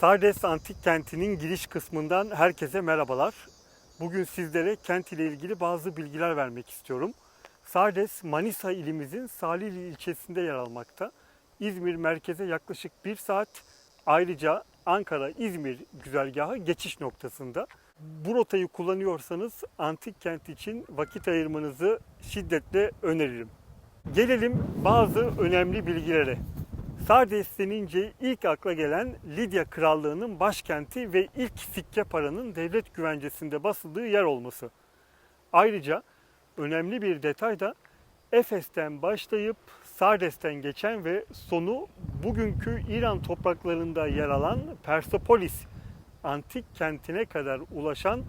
Sardes Antik Kenti'nin giriş kısmından herkese merhabalar. Bugün sizlere kent ile ilgili bazı bilgiler vermek istiyorum. Sardes, Manisa ilimizin Salihli ilçesinde yer almakta. İzmir merkeze yaklaşık bir saat, ayrıca Ankara-İzmir güzergahı geçiş noktasında. Bu rotayı kullanıyorsanız antik kent için vakit ayırmanızı şiddetle öneririm. Gelelim bazı önemli bilgilere. Sardes denince ilk akla gelen Lidya Krallığı'nın başkenti ve ilk sikke paranın devlet güvencesinde basıldığı yer olması. Ayrıca önemli bir detay da Efes'ten başlayıp Sardes'ten geçen ve sonu bugünkü İran topraklarında yer alan Persepolis antik kentine kadar ulaşan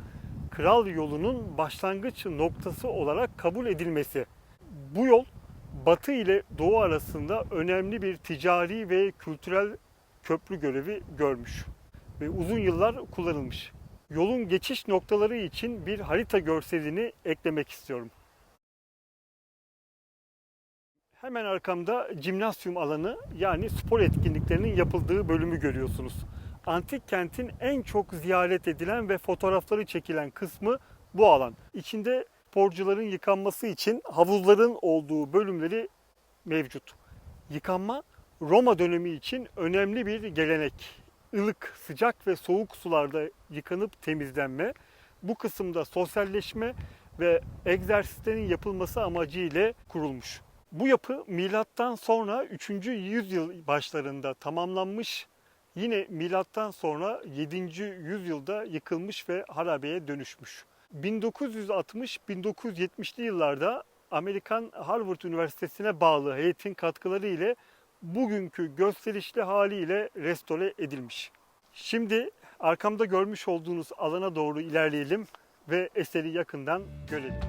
kral yolunun başlangıç noktası olarak kabul edilmesi. Bu yol Batı ile Doğu arasında önemli bir ticari ve kültürel köprü görevi görmüş ve uzun yıllar kullanılmış. Yolun geçiş noktaları için bir harita görselini eklemek istiyorum. Hemen arkamda jimnasyum alanı yani spor etkinliklerinin yapıldığı bölümü görüyorsunuz. Antik kentin en çok ziyaret edilen ve fotoğrafları çekilen kısmı bu alan. İçinde sporcuların yıkanması için havuzların olduğu bölümleri mevcut. Yıkanma Roma dönemi için önemli bir gelenek. Ilık, sıcak ve soğuk sularda yıkanıp temizlenme, bu kısımda sosyalleşme ve egzersizlerin yapılması amacıyla kurulmuş. Bu yapı milattan sonra 3. yüzyıl başlarında tamamlanmış. Yine milattan sonra 7. yüzyılda yıkılmış ve harabeye dönüşmüş. 1960-1970'li yıllarda Amerikan Harvard Üniversitesi'ne bağlı heyetin katkıları ile bugünkü gösterişli haliyle restore edilmiş. Şimdi arkamda görmüş olduğunuz alana doğru ilerleyelim ve eseri yakından görelim.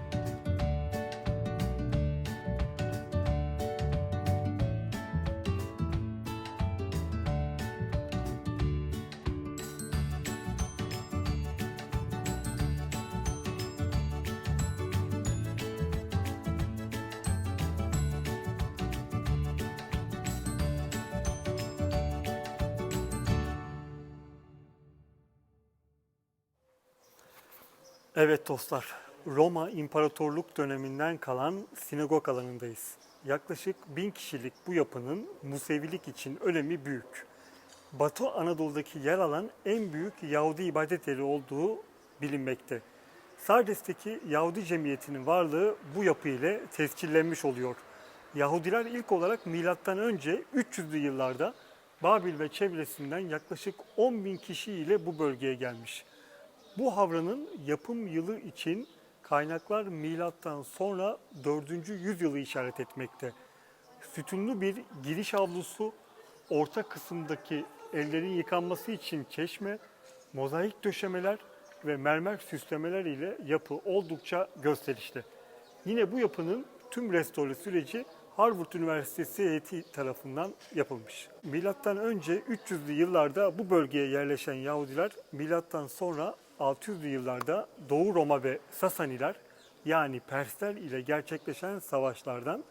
Evet dostlar, Roma İmparatorluk döneminden kalan sinagog alanındayız. Yaklaşık bin kişilik bu yapının Musevilik için önemi büyük. Batı Anadolu'daki yer alan en büyük Yahudi ibadet yeri olduğu bilinmekte. Sardes'teki Yahudi cemiyetinin varlığı bu yapı ile tescillenmiş oluyor. Yahudiler ilk olarak milattan önce 300'lü yıllarda Babil ve çevresinden yaklaşık 10 bin kişi ile bu bölgeye gelmiş. Bu havranın yapım yılı için kaynaklar milattan sonra 4. yüzyılı işaret etmekte. Sütunlu bir giriş avlusu, orta kısımdaki ellerin yıkanması için çeşme, mozaik döşemeler ve mermer süslemeler ile yapı oldukça gösterişli. Yine bu yapının tüm restore süreci Harvard Üniversitesi heyeti tarafından yapılmış. Milattan önce 300'lü yıllarda bu bölgeye yerleşen Yahudiler milattan sonra 600'lü yıllarda Doğu Roma ve Sasaniler yani Persler ile gerçekleşen savaşlardan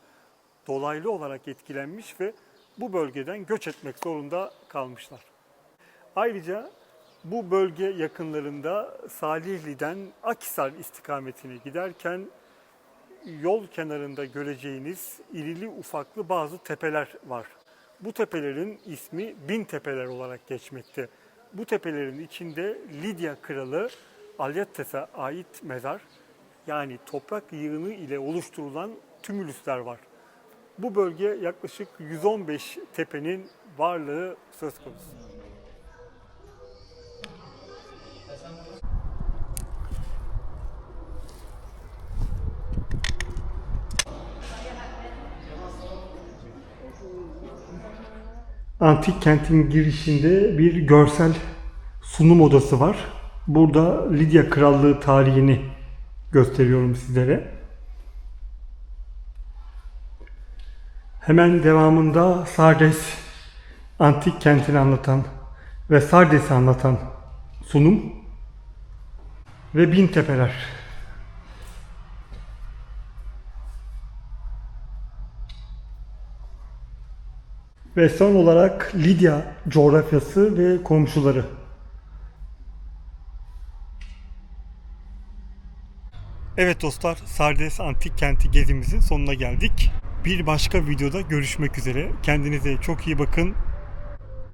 dolaylı olarak etkilenmiş ve bu bölgeden göç etmek zorunda kalmışlar. Ayrıca bu bölge yakınlarında Salihli'den Akisar istikametine giderken yol kenarında göreceğiniz irili ufaklı bazı tepeler var. Bu tepelerin ismi Bin Tepeler olarak geçmekte. Bu tepelerin içinde Lidya kralı Alyattes'e ait mezar yani toprak yığını ile oluşturulan tümülüsler var. Bu bölge yaklaşık 115 tepenin varlığı söz konusu. Antik kentin girişinde bir görsel sunum odası var. Burada Lidya Krallığı tarihini gösteriyorum sizlere. Hemen devamında Sardes antik kentini anlatan ve Sardes'i anlatan sunum ve bin tepeler. Ve son olarak Lidya coğrafyası ve komşuları. Evet dostlar, Sardes Antik Kenti gezimizin sonuna geldik. Bir başka videoda görüşmek üzere. Kendinize çok iyi bakın.